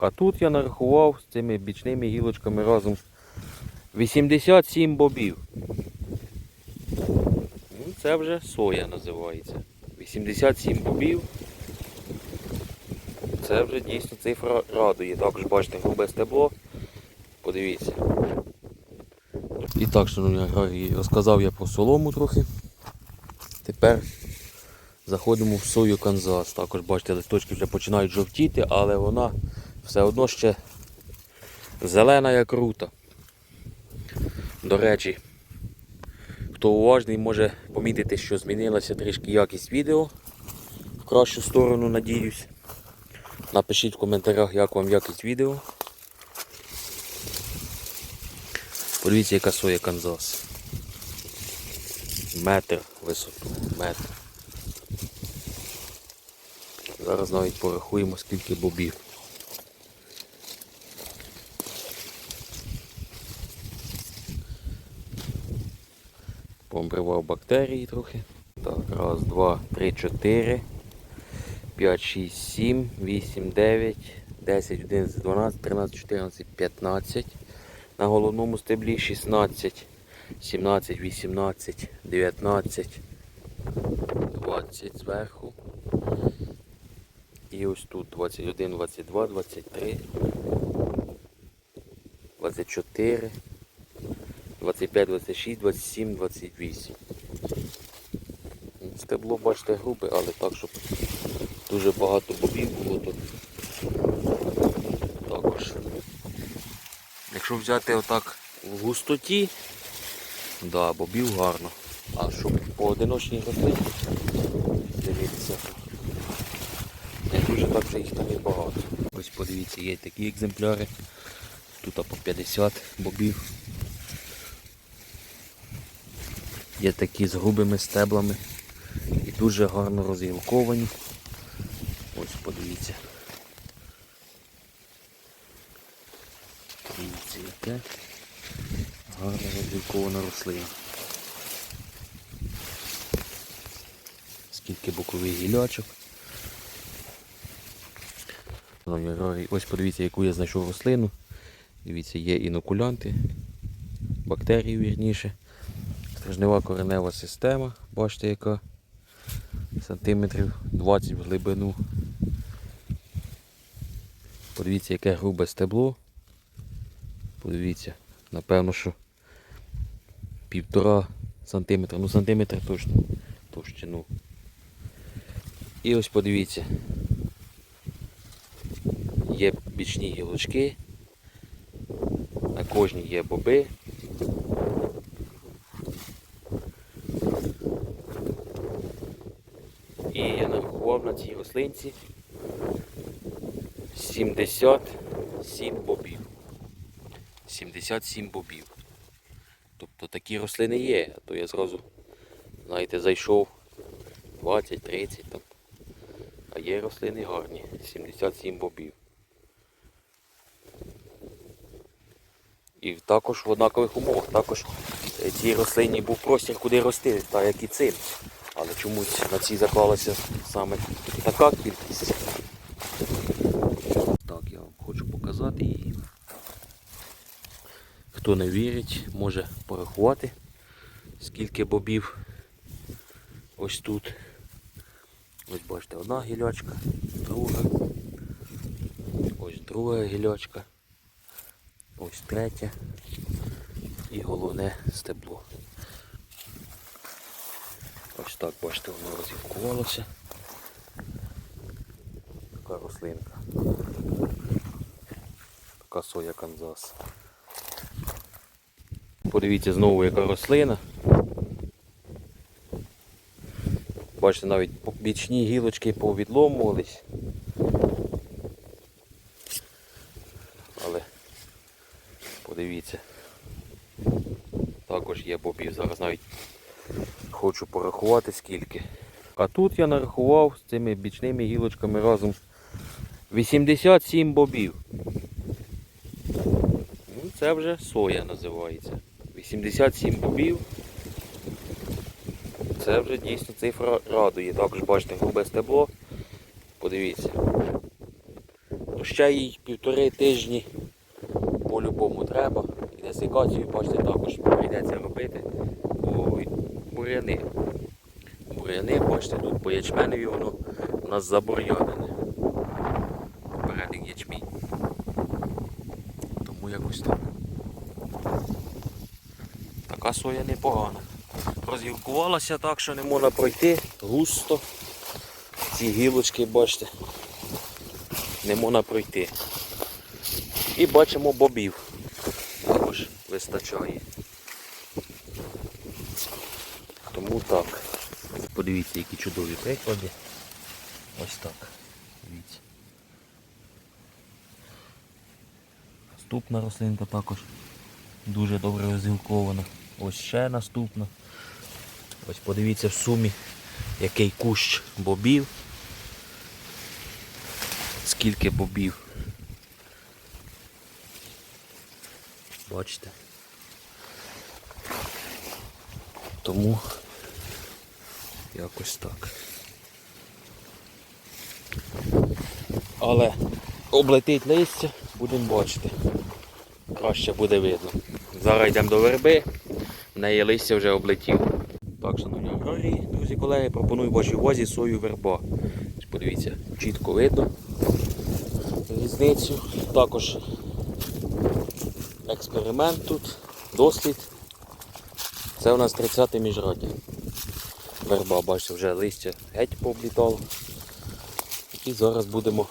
А тут я нарахував з цими бічними гілочками разом 87 бобів. Ну, Це вже соя називається. 87 бобів. Це вже дійсно цифра радує. Також бачите грубе стебло. Подивіться. І так, шановні аграрії, розказав я про солому трохи. Тепер заходимо в сою Канзас. Також бачите, листочки вже починають жовтіти, але вона все одно ще зелена як рута. До речі, хто уважний може помітити, що змінилася трішки якість відео. В кращу сторону, надіюсь. Напишіть в коментарях, як вам якість відео. Подивіться, яка соя Канзас. Метр висоту. Метр. Зараз навіть порахуємо, скільки бобів. Помбривав бактерії трохи. Так, раз, два, три, чотири. 5, 6, 7, 8, 9, 10, 11, 12, 13, 14, 15. На головному стеблі 16, 17, 18, 19, 20 зверху. І ось тут 21, 22, 23, 24, 25, 26, 27, 28. Стебло, бачите, грубе, але так, щоб дуже багато бобів було тут. Також. Якщо взяти отак в густоті, да, бобів гарно. А щоб поодиночній рослині, дивіться, не дуже так що їх там і багато. Ось подивіться, є такі екземпляри. Тут по 50 бобів. Є такі з грубими стеблами і дуже гарно розгілковані. Ось подивіться. Дивіться, яке гарно розгілкована рослина. Скільки бокових гілячок. Ось подивіться, яку я знайшов рослину. Дивіться, є інокулянти, бактерії вірніше. Стержнева коренева система, бачите яка сантиметрів 20 в глибину. Подивіться, яке грубе стебло. Подивіться, напевно, що півтора сантиметра, ну сантиметр точно товщину. І ось подивіться, є бічні гілочки, на кожній є боби. І я нарахував на цій рослинці 77 бобів. 77 бобів. Тобто такі рослини є, а то я зразу, знаєте, зайшов 20-30 там. А є рослини гарні. 77 бобів. І також в однакових умовах. Також цій рослині був простір, куди рости, так як і цим. Але чомусь на цій заклалася саме така кількість. Так, я вам хочу показати її. Хто не вірить, може порахувати, скільки бобів ось тут. Ось бачите, одна гілячка, друга, ось друга гілячка, ось третя і головне стебло. Ось так, бачите, воно розівкувалося. Така рослинка. Така соя Канзас. Подивіться знову яка рослина. Бачите, навіть бічні гілочки повідломувались. Але подивіться. Також є бобів. Зараз навіть хочу порахувати скільки. А тут я нарахував з цими бічними гілочками разом 87 бобів. Ну, Це вже соя називається. 87 бобів. Це вже дійсно цифра радує. Також бачите грубе стебло. Подивіться. ще їй півтори тижні по-любому треба. І десикацію, бачите, також прийдеться робити. Буряни. Буряни, бачите, тут по ячменеві воно у нас забур'янене. Попередник ячмінь. Тому якось так. Така соя непогана. Розгілкувалася так, що не можна пройти густо. Ці гілочки, бачите, не можна пройти. І бачимо бобів. Також вистачає. Тому так. Подивіться, які чудові приклади. Ось так. Дивіться. Наступна рослинка також дуже добре розгілкована. Ось ще наступна. Ось подивіться в сумі, який кущ бобів. Скільки бобів. Бачите? Тому якось так. Але облетить листя, будемо бачити. Краще буде видно. Зараз йдемо до верби, в неї листя вже облетів. Так, шановні аграрії, друзі колеги, пропоную вашій увазі сою верба. Подивіться, чітко видно різницю. Також експеримент тут, дослід. Це у нас 30 міжраддя. Верба, бачите, вже листя геть пооблітало. І зараз будемо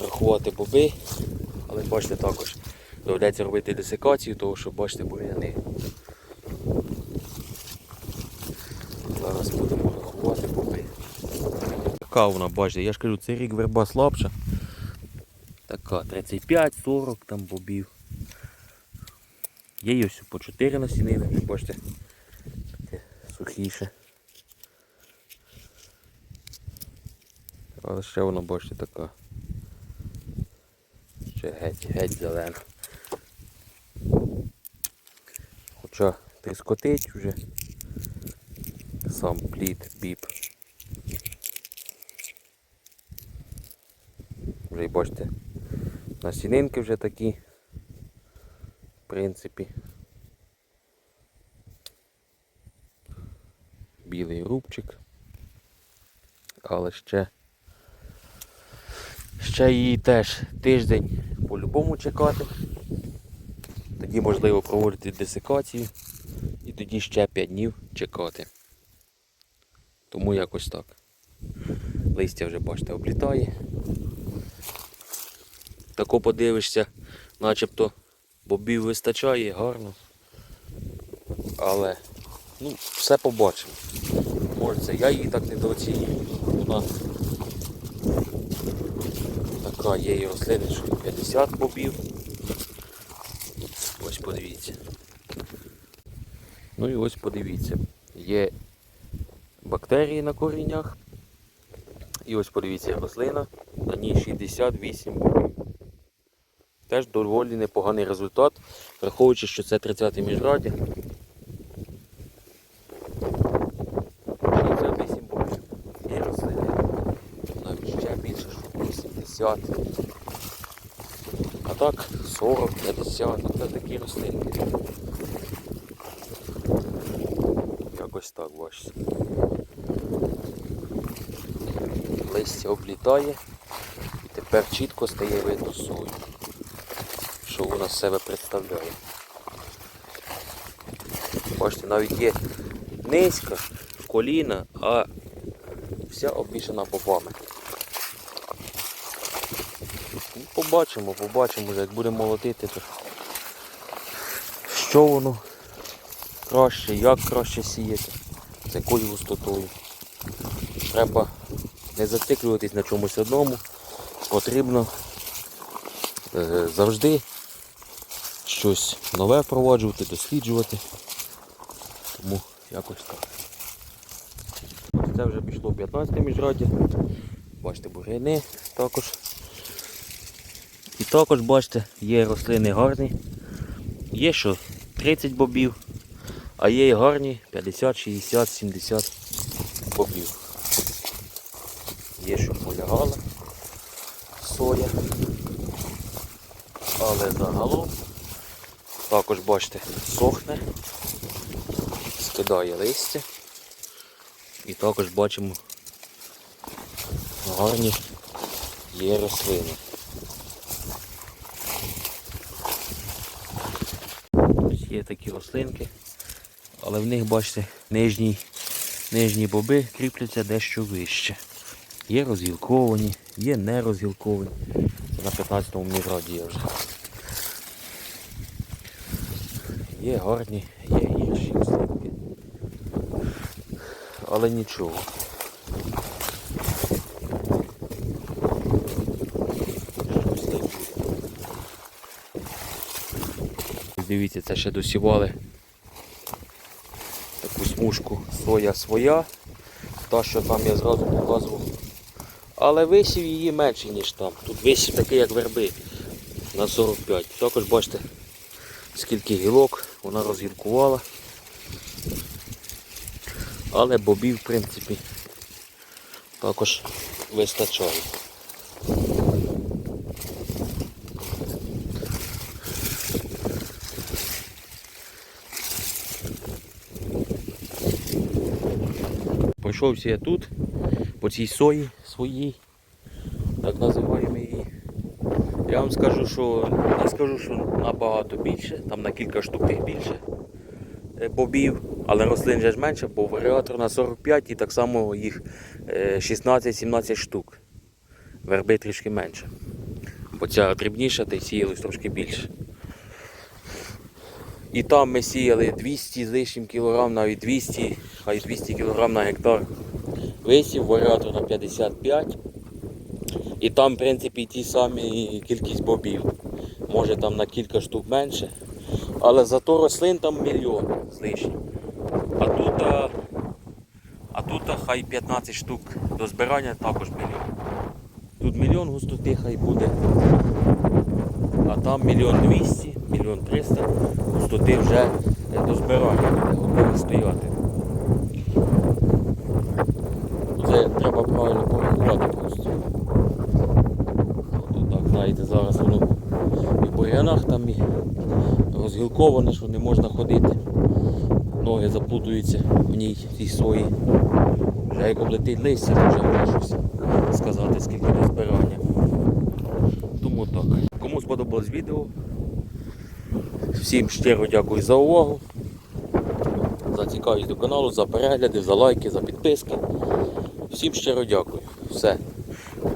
рахувати боби. Але бачите також доведеться робити десикацію, тому що бачите бур'яни. Зараз будемо рахувати боби. Така вона, бачите, я ж кажу, цей рік верба слабша. Така 35-40 там бобів. Є ось по 4 насінини, вже бачите, таке сухіше. Але ще вона, бачите, така. Ще геть, геть зелена. Хоча тріскотить вже сам плід, біб. Вже й бачите, насінинки вже такі, в принципі. Білий рубчик. Але ще ще її теж тиждень по-любому чекати. Тоді можливо проводити десикацію і тоді ще 5 днів чекати. Тому якось так. Листя вже, бачите, облітає. Тако подивишся, начебто бобів вистачає, гарно. Але ну, все побачимо. Може це я її так недооцінюю. Вона така є і рослини, що 50 бобів. Ось подивіться. Ну і ось подивіться. Є бактерії на коріннях. І ось подивіться рослина, на ній 68 бобів. Теж доволі непоганий результат, враховуючи, що це 30-й міжраді. 68 бобів. Є рослини. Навіть ще більше, що 80. А так 40, 50, ну це такі рослинки. Якось так бачите. Листя облітає і тепер чітко стає видно сою, що вона себе представляє. Бачите, навіть є низька, коліна, а вся обмішана бобами. Ну, Побачимо, побачимо, як будемо молотити, то що воно краще, як краще сіяти, з якою густотою. Треба не зациклюватись на чомусь одному, потрібно е, завжди щось нове впроваджувати, досліджувати. Тому якось так. Це вже пішло 15 міжраді. Бачите, буряни також. Також, бачите, є рослини гарні. Є що 30 бобів, а є і гарні 50, 60, 70 бобів. Є, що полягала соя. Але загалом також бачите, сохне, скидає листя. І також бачимо гарні є рослини. Є такі рослинки, але в них, бачите, нижні, нижні боби кріпляться дещо вище. Є розгілковані, є не розгілковані. Це на 15-му міжраді є вже. Є гарні, є гірші рослинки. Але нічого. Щось так буде. Дивіться, це ще досівали таку смужку соя своя. Та, що там я зразу показував. Але висів її менше, ніж там. Тут висів такий, як верби на 45. Також бачите, скільки гілок вона розгілкувала. Але бобів, в принципі, також вистачає. Пройшовся я тут, по цій сої своїй, так називаємо її. Я вам скажу, що не скажу, що набагато більше, там на кілька штук тих більше е, бобів, але рослин же ж менше, бо варіатор на 45 і так само їх е, 16-17 штук. Верби трішки менше. Бо ця дрібніша, та й сіялось трошки більше. І там ми сіяли 200 з лишнім кілограм, навіть 200, хай 200 кілограм на гектар. Висів варіатор на 55. І там, в принципі, ті самі кількість бобів. Може там на кілька штук менше. Але зато рослин там мільйон з лишнім. А тут, а, а тут а, хай 15 штук до збирання також мільйон. Тут мільйон густоти хай буде. А там мільйон двісті, мільйон триста густоти вже до збирання готові стояти. Це треба правильно порахувати просто. Так, знаєте, зараз воно і в бур'янах там і розгілковане, що не можна ходити. Ноги заплутуються в ній цій сої. Вже як облетить листя, то вже щось сказати, скільки до збирання. Тому так. Кому сподобалось відео. Всім щиро дякую за увагу. За цікавість до каналу, за перегляди, за лайки, за підписки. Всім щиро дякую. Все.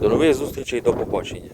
До нових зустрічей, до побачення.